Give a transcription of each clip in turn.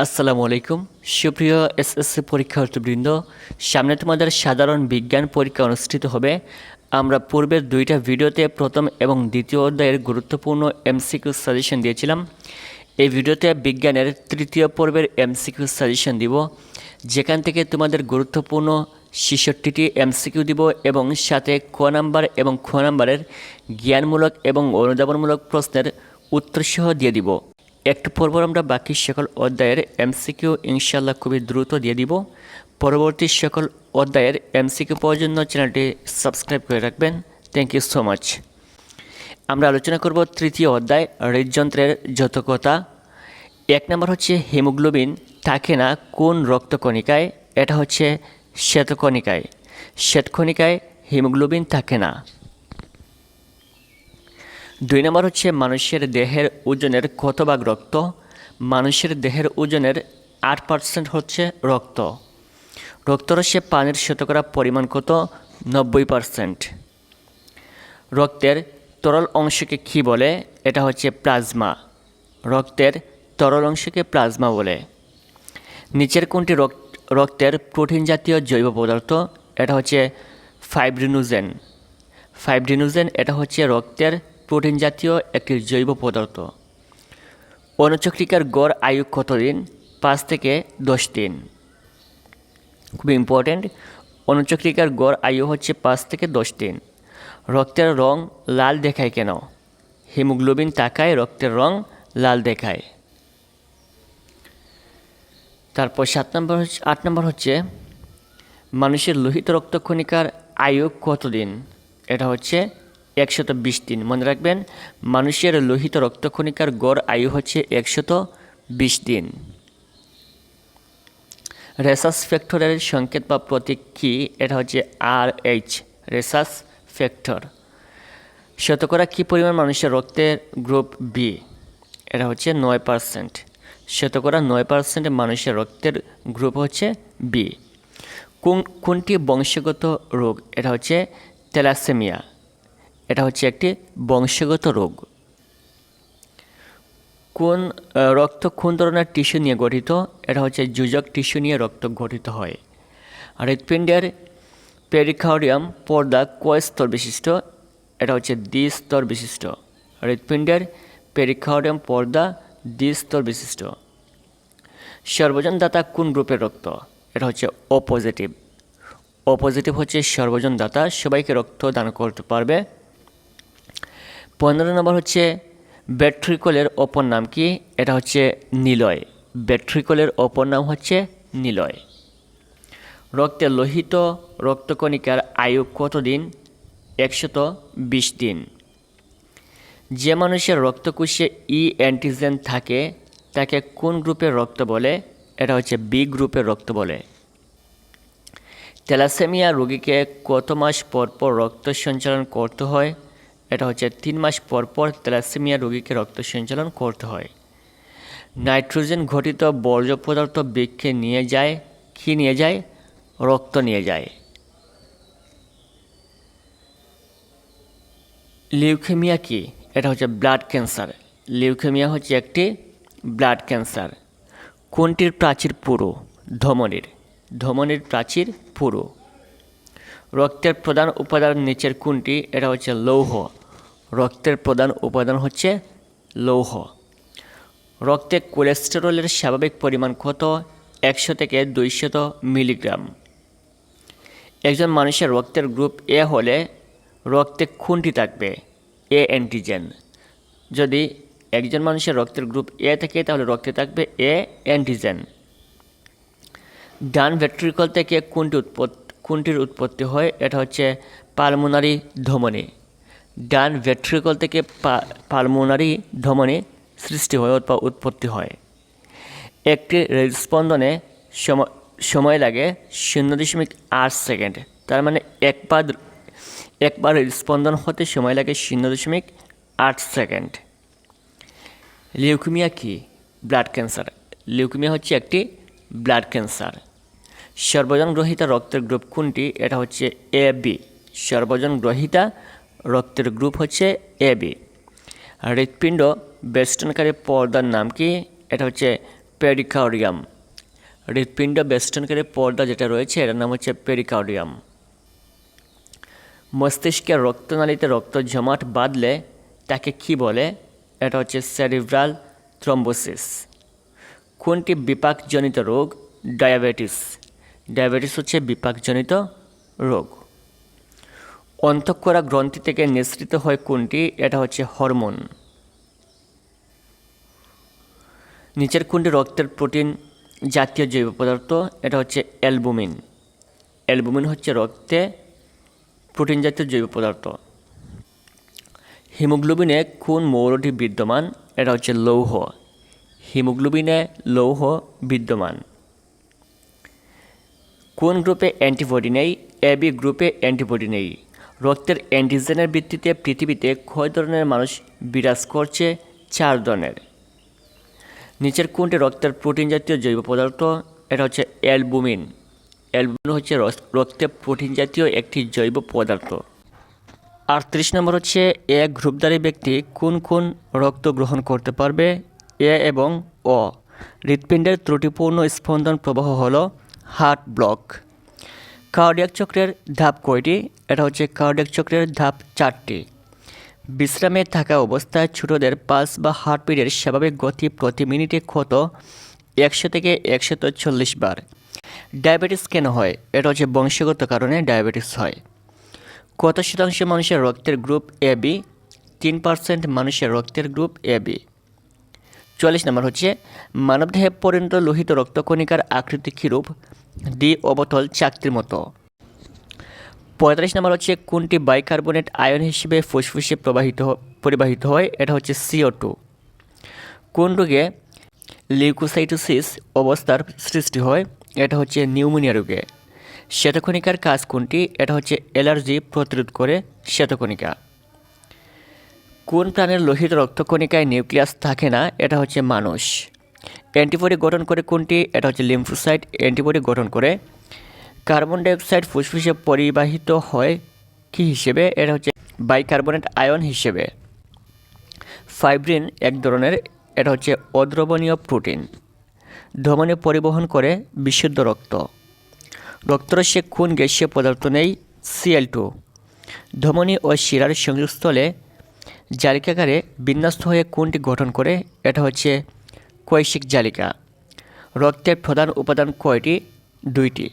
আসসালামু আলাইকুম। সুপ্রিয় এসএসসি পরীক্ষার্থীবৃন্দ, সামনে তোমাদের সাধারণ বিজ্ঞান পরীক্ষা অনুষ্ঠিত হবে। আমরা পূর্বের দুইটা ভিডিওতে প্রথম এবং দ্বিতীয় অধ্যায়ের গুরুত্বপূর্ণ এমসিকিউ সাজেশন দিয়েছিলাম। এই ভিডিওতে বিজ্ঞানের তৃতীয় পর্বের এমসিকিউ সাজেশন দিব। যেখান থেকে তোমাদের গুরুত্বপূর্ণ ছেষট্টিটি এমসিকিউ দিব এবং সাথে ক নাম্বার এবং খ নাম্বারের জ্ঞানমূলক এবং অনুধাবনমূলক প্রশ্নের উত্তরসহ দিয়ে দিব। একটু পরপর আমরা বাকি সকল অধ্যায়ের এমসিকিউ ইনশাল্লাহ খুবই দ্রুত দিয়ে দিব। পরবর্তী সকল অধ্যায়ের এমসিকিউ পাওয়ার জন্য চ্যানেলটি সাবস্ক্রাইব করে রাখবেন। থ্যাংক ইউ সো মাচ আমরা আলোচনা করব তৃতীয় অধ্যায়, হৃদযন্ত্রের যত কথা এক নম্বর হচ্ছে হিমোগ্লোবিন থাকে না কোন রক্তকণিকায় এটা হচ্ছে শ্বেতকণিকায়। শ্বেতকণিকায় হিমোগ্লোবিন থাকে না। দুই নম্বর হচ্ছে মানুষের দেহের ওজনের কত ভাগ রক্ত? মানুষের দেহের ওজনের আট পার্সেন্ট হচ্ছে রক্ত। রক্তরসে পানির শতকরা পরিমাণ কত? নব্বই পার্সেন্ট। রক্তের তরল অংশকে কী বলে? এটা হচ্ছে প্লাজমা। রক্তের তরল অংশকে প্লাজমা বলে। নিচের কোনটি রক্তের প্রোটিন জাতীয় জৈব পদার্থ? এটা হচ্ছে ফাইব্রিনুজেন। ফাইব্রিনুজেন এটা হচ্ছে রক্তের প্রোটিন জাতীয় একটি জৈব পদার্থ। অনুচক্রিকার গড় আয়ু কতদিন? পাঁচ থেকে দশ দিন। খুব ইম্পর্ট্যান্ট অনুচক্রিকার গড় আয়ু হচ্ছে পাঁচ থেকে দশ দিন। রক্তের রং লাল দেখায় কেন? হিমোগ্লোবিন তাকায়, রক্তের রং লাল দেখায়। তারপর সাত নম্বর হচ্ছে, আট নম্বর হচ্ছে, মানুষের লোহিত রক্তক্ষণিকার আয়ু কতদিন? এটা হচ্ছে একশত বিশ দিন মনে রাখবেন, মানুষের লোহিত রক্তক্ষণিকার গড় আয়ু হচ্ছে একশত বিশ দিন রেসাস ফ্যাক্টরের সংকেত বা প্রতীক কী? এটা হচ্ছে আর এইচ রেসাস ফ্যাক্টর। শতকরা কী পরিমাণ মানুষের রক্তের গ্রুপ বি এটা হচ্ছে নয় পার্সেন্ট। শতকরা নয় পার্সেন্ট মানুষের রক্তের গ্রুপ হচ্ছে বি কোন, কোনটি বংশগত রোগ? এটা হচ্ছে তেলাসেমিয়া এটা হচ্ছে একটি বংশগত রোগ। কোন রক্ত কোন ধরনের টিস্যু নিয়ে গঠিত? এটা হচ্ছে যুজক টিস্যু নিয়ে রক্ত গঠিত হয়। হৃৎপিণ্ডের পেরিকার্ডিয়াম পর্দা কয় স্তর বিশিষ্ট? এটা হচ্ছে দ্বি স্তর বিশিষ্ট। হৃৎপিণ্ডের পেরিকার্ডিয়াম পর্দা দ্বি স্তর বিশিষ্ট। সর্বজন দাতা কোন গ্রুপের রক্ত? এটা হচ্ছে ও পজিটিভ ও পজিটিভ হচ্ছে সর্বজন দাতা সবাইকে রক্ত দান করতে পারবে। পনেরো নম্বর হচ্ছে ব্যাট্রিকলের অপর নাম কি? এটা হচ্ছে নিলয়। ব্যাট্রিকলের অপর নাম হচ্ছে নিলয়। রক্তের লোহিত রক্তকণিকার আয়ু কতদিন? একশত বিশ দিন। যে মানুষের রক্তকোষে ই অ্যান্টিজেন থাকে, তাকে কোন গ্রুপের রক্ত বলে? এটা হচ্ছে বি গ্রুপের রক্ত বলে। তেলাসেমিয়া রোগীকে কত মাস পর পর রক্ত সঞ্চালন করতে হয়? এটা হচ্ছে তিন মাস পর পর তেলাসেমিয়া রোগীকে রক্ত সঞ্চালন করতে হয়। নাইট্রোজেন ঘটিত বর্জ্য পদার্থ বৃক্ষে নিয়ে যায়, কি নিয়ে যায়? রক্ত নিয়ে যায়। লিউকেমিয়া কি? এটা হচ্ছে ব্লাড ক্যান্সার। লিউকেমিয়া হচ্ছে একটি ব্লাড ক্যান্সার। কোনটির প্রাচীর পুরো? ধমনির। ধমনির প্রাচীর পুরো। রক্তের প্রধান উপাদান নিচের কোনটি? এটা হচ্ছে লৌহ। রক্তের প্রধান উপাদান হচ্ছে লৌহ। রক্তে কোলেস্টেরলের স্বাভাবিক পরিমাণ কত? একশো থেকে দুইশত মিলিগ্রাম। একজন মানুষের রক্তের গ্রুপ এ হলে রক্তে খুনটি থাকবে? এ অ্যান্টিজেন যদি একজন মানুষের রক্তের গ্রুপ এ থাকে, তাহলে রক্তে থাকবে এ অ্যান্টিজেন ডান ভেট্রিকল থেকে কোনটি উৎপত্তি কোনটির উৎপত্তি হয়, এটা হচ্ছে পালমোনারি ধমনী। ডান ভেট্রিকল থেকে পালমোনারি ধমনী সৃষ্টি হয় অথবা উৎপত্তি হয়। একটি হৃদস্পন্দনে সময় লাগে শূন্য দশমিক আট সেকেন্ড। তার মানে একবার একবার হৃদস্পন্দন হতে সময় লাগে শূন্য দশমিক আট সেকেন্ড। লিউকিমিয়া কি? Blood cancer. লিউকিমিয়া হচ্ছে একটি ব্লাড ক্যান্সার। সর্বজন গ্রহিতা রক্তের গ্রুপ কোনটি? এটা হচ্ছে এ বি সর্বজন গ্রহিতা রক্তের গ্রুপ হচ্ছে এ বি হৃৎপিণ্ড বেষ্টনকারী পর্দার নাম কি? এটা হচ্ছে পেরিকার্ডিয়াম হৃৎপিণ্ড বেষ্টনকারী পর্দা যেটা রয়েছে, এটার নাম হচ্ছে পেরিকার্ডিয়াম মস্তিষ্কের রক্তনালীতে রক্ত জমাট বাঁধলে তাকে কি বলে? এটা হচ্ছে সেরিব্রাল থ্রম্বোসিস। কোনটি বিপাকজনিত রোগ? ডায়াবেটিস। ডায়াবেটিস হচ্ছে বিপাকজনিত রোগ। অন্তঃকরা গ্রন্থি থেকে নিঃসৃত হয় কোনটি? এটা হচ্ছে হরমোন। নিচের কোনটি রক্তের প্রোটিন জাতীয় জৈব পদার্থ? এটা হচ্ছে অ্যালবুমিন। অ্যালবুমিন হচ্ছে রক্তে প্রোটিন জাতীয় জৈব পদার্থ। হিমোগ্লোবিনে কোন মৌলটি বিদ্যমান? এটা হচ্ছে লৌহ। হিমোগ্লোবিনে লৌহ বিদ্যমান। কোন গ্রুপে অ্যান্টিবডি নেই এবি গ্রুপে অ্যান্টিবডি নেই। রক্তের অ্যান্টিজেনের ভিত্তিতে পৃথিবীতে কয় ধরনের মানুষ বিরাজ করছে? চার ধরনের। নিচের কোনটি রক্তের প্রোটিন জাতীয় জৈব পদার্থ? এটা হচ্ছে অ্যালবুমিন। অ্যালবুমিন হচ্ছে রক্তে প্রোটিন জাতীয় একটি জৈব পদার্থ। আটত্রিশ নম্বর হচ্ছে, এ গ্রুপধারী ব্যক্তি কোন কোন রক্ত গ্রহণ করতে পারবে? এ এবং অ। হৃৎপিণ্ডের ত্রুটিপূর্ণ স্পন্দন প্রবাহ হলো হার্ট ব্লক। কার্ডিয়াক চক্রের ধাপ কয়টি? এটা হচ্ছে কার্ডিয়াক চক্রের ধাপ চারটি। বিশ্রামে থাকা অবস্থায় ছোটদের পালস বা হার্টবিটের স্বাভাবিক গতি প্রতি মিনিটে কত? একশো থেকে একশত চল্লিশ বার। ডায়াবেটিস কেন হয়? এটা হচ্ছে বংশগত কারণে ডায়াবেটিস হয়। কত শতাংশ মানুষের রক্তের গ্রুপ এ বি? তিন পার্সেন্ট মানুষের রক্তের গ্রুপ এ বি। চল্লিশ নম্বর হচ্ছে, মানবদেহে পরিণত লোহিত রক্তকণিকার আকৃতি কীরূপ? ডি অবতল চাকতির মতো। পঁয়তাল্লিশ নম্বর হচ্ছে, কোনটি বাইকার্বনেট আয়ন হিসেবে ফুসফুসে প্রবাহিত পরিবাহিত হয়? এটা হচ্ছে সিও টু কোন রোগে লিউকোসাইটোসিস অবস্থার সৃষ্টি হয়? এটা হচ্ছে নিউমোনিয়া রোগে। শ্বেতকণিকার কাজ কোনটি? এটা হচ্ছে অ্যালার্জি প্রতিরোধ করে শ্বেতকণিকা। কোন প্রাণের লোহিত রক্তকণিকায় নিউক্লিয়াস থাকে না, এটা হচ্ছে মানুষ। অ্যান্টিবডি গঠন করে কোনটি, এটা হচ্ছে লিম্ফোসাইট। অ্যান্টিবডি গঠন করে কার্বন ডাইঅক্সাইড ফুসফুসে পরিবাহিত হয় কি হিসেবে, এটা হচ্ছে বাইকার্বনেট আয়ন হিসেবে। ফাইব্রিন এক ধরনের, এটা হচ্ছে অদ্রবণীয় প্রোটিন। ধমনী পরিবহন করে বিশুদ্ধ রক্ত। রক্তরসে কোন গ্যাসীয় পদার্থ নেই? C L. ধমনী ও শিরার সংযোগস্থলে জালিকাকারে বিন্যস্ত হয়ে কোনটি গঠন করে, এটা হচ্ছে কৈশিক জালিকা। রক্তের প্রধান উপাদান কয়টি? দুইটি।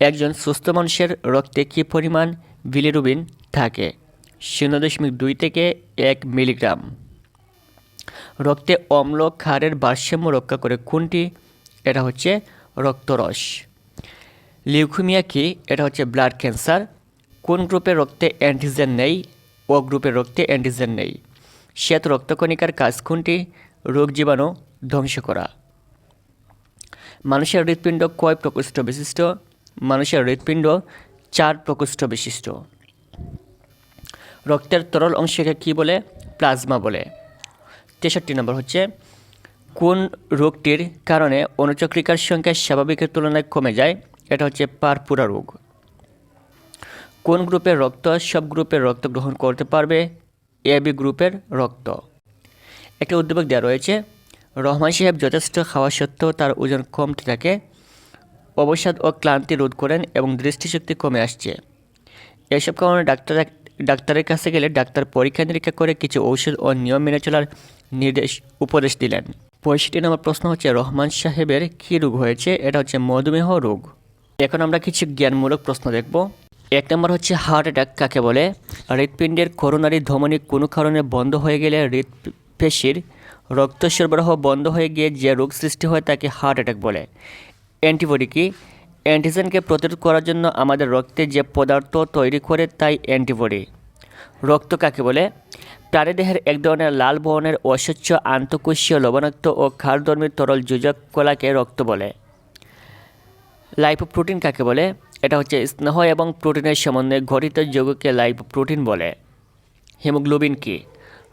একজন সুস্থ মানুষের রক্তে কী পরিমাণ বিলিরুবিন থাকে? শূন্য দশমিক দুই থেকে এক মিলিগ্রাম। রক্তে অম্ল ক্ষারের ভারসাম্য রক্ষা করে কোনটি? এটা হচ্ছে রক্তরস। লিউকুমিয়া কি? এটা হচ্ছে ব্লাড ক্যান্সার। কোন গ্রুপে রক্তে অ্যান্টিজেন নেই? ও গ্রুপের রক্তে অ্যান্টিজেন নেই। শ্বেত রক্তকণিকার কাজ কোনটি? রোগ জীবাণু ধ্বংস করা। মানুষের হৃৎপিণ্ড কয় প্রকোষ্ঠ বিশিষ্ট? মানুষের হৃৎপিণ্ড চার প্রকোষ্ঠ বিশিষ্ট। রক্তের তরল অংশকে কী বলে? প্লাজমা বলে। তেষট্টি নম্বর হচ্ছে, কোন রোগটির কারণে অনুচক্রিকার সংখ্যা স্বাভাবিকের তুলনায় কমে যায়? এটা হচ্ছে পারপুরা রোগ। কোন গ্রুপের রক্ত সব গ্রুপের রক্ত গ্রহণ করতে পারবে? এ, বি গ্রুপের রক্ত। একটা উদ্যোগ দেওয়া রয়েছে, রহমান সাহেব যথেষ্ট খাওয়া সত্ত্বেও তার ওজন কমতে থাকে। অবসাদ ও ক্লান্তি রোধ করেন এবং দৃষ্টিশক্তি কমে আসছে। এসব কারণে ডাক্তার ডাক্তারের কাছে গেলে ডাক্তার পরীক্ষা নিরীক্ষা করে কিছু ঔষধ ও নিয়ম মেনে চলার নির্দেশ, উপদেশ দিলেন। পঁয়ষট্টি নম্বর প্রশ্ন হচ্ছে, রহমান সাহেবের কী রোগ হয়েছে? এটা হচ্ছে মধুমেহ রোগ। এখন আমরা কিছু জ্ঞানমূলক প্রশ্ন দেখব। এক নম্বর হচ্ছে হার্ট অ্যাটাক কাকে বলে? হৃৎপিণ্ডের করোনারি ধমনী কোনো কারণে বন্ধ হয়ে গেলে হৃৎপেশির রক্ত সরবরাহ বন্ধ হয়ে গিয়ে যে রোগ সৃষ্টি হয় তাকে হার্ট অ্যাটাক বলে। অ্যান্টিবডি কি? অ্যান্টিজেনকে প্রতিরোধ করার জন্য আমাদের রক্তে যে পদার্থ তৈরি করে তাই অ্যান্টিবডি রক্ত কাকে বলে? প্রাণীদেহের এক ধরনের লাল বর্ণের অস্বচ্ছ, আন্তঃকোষীয়, লবণাক্ত ও ক্ষারধর্মী তরল যোজক কলাকে রক্ত বলে। লাইপোপ্রোটিন কাকে বলে? এটা হচ্ছে স্নেহ এবং প্রোটিনের সমন্বয়ে গঠিত যৌগকে লাইভ প্রোটিন বলে। হিমোগ্লোবিন কি?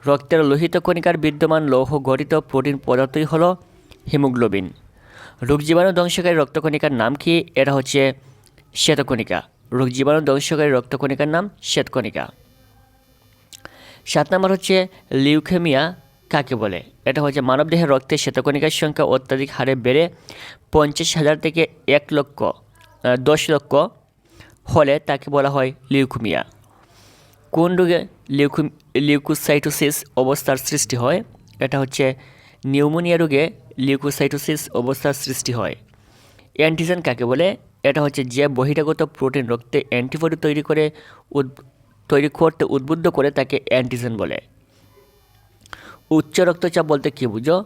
রক্তের লোহিত কণিকার বিদ্যমান লৌহ গঠিত প্রোটিন পদার্থই হল হিমোগ্লোবিন। রোগ জীবাণু ধ্বংসকারী রক্তকণিকার নাম কি? এটা হচ্ছে শ্বেতকণিকা। রোগ জীবাণু ধ্বংসকারী রক্তকণিকার নাম শ্বেতকণিকা। সাত নম্বর হচ্ছে লিউকেমিয়া কাকে বলে? এটা হচ্ছে মানবদেহের রক্তে শ্বেতকণিকার সংখ্যা অত্যাধিক হারে বেড়ে পঞ্চাশ হাজার থেকে এক লক্ষ। দশ লক্ষ হলে তাকে বলা হয় লিউকুমিয়া। কোন রোগে লিউকু লিউকোসাইটোসিস অবস্থার সৃষ্টি হয়? এটা হচ্ছে নিউমোনিয়া রোগে লিউকোসাইটোসিস অবস্থার সৃষ্টি হয়। অ্যান্টিজেন কাকে বলে? এটা হচ্ছে যে বহিরাগত প্রোটিন রক্তে অ্যান্টিবডি তৈরি করে তৈরি করতে উদ্বুদ্ধ করে তাকে অ্যান্টিজেন বলে। উচ্চ রক্তচাপ বলতে কী বুঝো?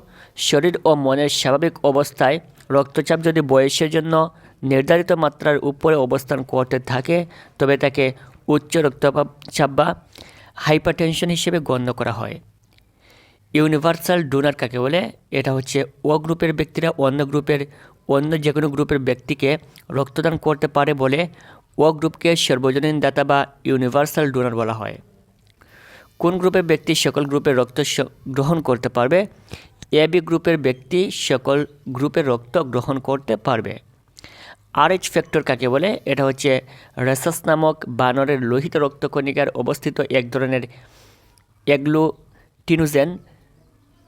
শরীর ও মনের স্বাভাবিক অবস্থায় রক্তচাপ যদি বয়সের জন্য নির্ধারিত মাত্রার উপরে অবস্থান করতে থাকে, তবে তাকে উচ্চ রক্তচাপ বা হাইপারটেনশন হিসেবে গণ্য করা হয়। ইউনিভার্সাল ডোনার কাকে বলে? এটা হচ্ছে ও গ্রুপের ব্যক্তিরা অন্য গ্রুপের, অন্য যে কোনো গ্রুপের ব্যক্তিকে রক্তদান করতে পারে বলে ও গ্রুপকে সর্বজনীন দাতা বা ইউনিভার্সাল ডোনার বলা হয়। কোন গ্রুপের ব্যক্তি সকল গ্রুপের রক্ত গ্রহণ করতে পারবে? এ বি গ্রুপের ব্যক্তি সকল গ্রুপের রক্ত গ্রহণ করতে পারবে। আরএইচ ফ্যাক্টর কাকে বলে? এটা হচ্ছে রেসাস নামক বানরের লোহিত রক্তকণিকার অবস্থিত এক ধরনের এগ্লুটিনোজেন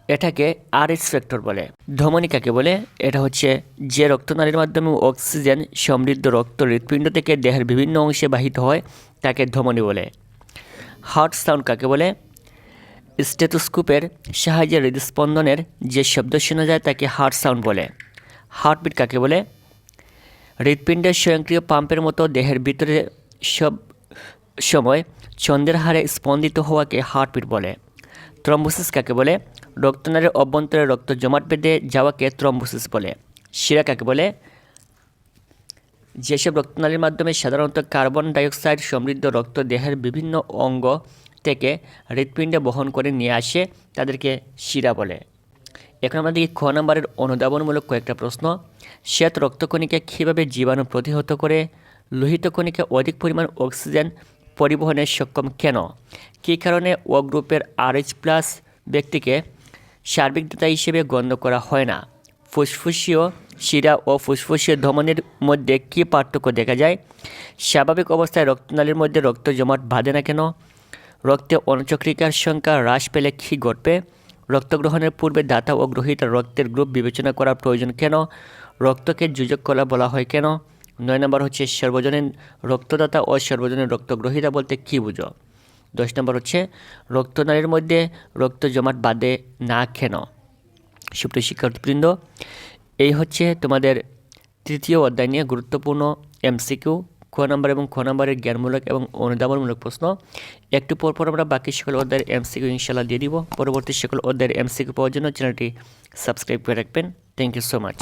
এটাকে আরএইচ ফ্যাক্টর বলে। ধমনী কাকে বলে? এটা হচ্ছে যে রক্তনালীর মাধ্যমে অক্সিজেন সমৃদ্ধ রক্ত হৃৎপিণ্ড থেকে দেহের বিভিন্ন অংশে বাহিত হয়, তাকে ধমনী বলে। হার্ট সাউন্ড কাকে বলে? স্টেথোস্কোপের সাহায্যে হৃদস্পন্দনের যে শব্দ শোনা যায়, তাকে হার্ট সাউন্ড বলে। হার্টবিট কাকে বলে? হৃৎপিণ্ডের স্বয়ংক্রিয় পাম্পের মতো দেহের ভিতরে সব সময় চন্দ্রের হারে স্পন্দিত হওয়াকে হার্টবিট বলে। থ্রম্বোসিস কাকে বলে? রক্তনালীর অভ্যন্তরে রক্ত জমাট বেঁধে যাওয়াকে থ্রম্বোসিস বলে। শিরা কাকে বলে? যেসব রক্তনালীর মাধ্যমে সাধারণত কার্বন ডাইঅক্সাইড সমৃদ্ধ রক্ত দেহের বিভিন্ন অঙ্গ থেকে হৃৎপিণ্ডে বহন করে নিয়ে আসে, তাদেরকে শিরা বলে। এখন আমরা দেখি খ নম্বরের অনুধাবনমূলক কয়েকটা প্রশ্ন। শ্বেত রক্তকণিকা কীভাবে জীবাণু প্রতিহত করে? লোহিত কণিকা অধিক পরিমাণ অক্সিজেন পরিবহনে সক্ষম কেন? কী কারণে ও গ্রুপের আরএইচ প্লাস ব্যক্তিকে সার্বিক দাতা হিসেবে গণ্য করা হয় না? ফুসফুসীয় শিরা ও ফুসফুসীয় ধমনের মধ্যে কী পার্থক্য দেখা যায়? স্বাভাবিক অবস্থায় রক্তনালীর মধ্যে রক্ত জমাট বাঁধে না কেন? রক্তে অনুচক্রিকার সংখ্যা হ্রাস পেলে কী ঘটবে? রক্ত গ্রহণের পূর্বে দাতা ও গ্রহীতা রক্তের গ্রুপ বিবেচনা করা প্রয়োজন কেন? রক্তকে যোজক করা বলা হয় কেন? নয় নম্বর হচ্ছে সর্বজনীন রক্তদাতা ও সর্বজনীন রক্তগ্রহীতা বলতে কী বুঝো? দশ নম্বর হচ্ছে রক্তনালীর মধ্যে রক্ত জমাট বাদে না কেন? সুপ্রিয় শিক্ষার্থীবৃন্দ, এই হচ্ছে তোমাদের তৃতীয় অধ্যায় নিয়ে গুরুত্বপূর্ণ এমসিকিউ। খ নাম্বার এবং খ নম্বরের জ্ঞানমূলক এবং অনুদানমূলক প্রশ্ন। একটু পর পর আমরা বাকি সকল অধ্যায়ের এমসিকিউ ইনশাল্লাহ দিয়ে দিব। পরবর্তী সকল অধ্যায়ের এমসিকিউ পাওয়ার জন্য চ্যানেলটি সাবস্ক্রাইব করে রাখবেন। Thank you so much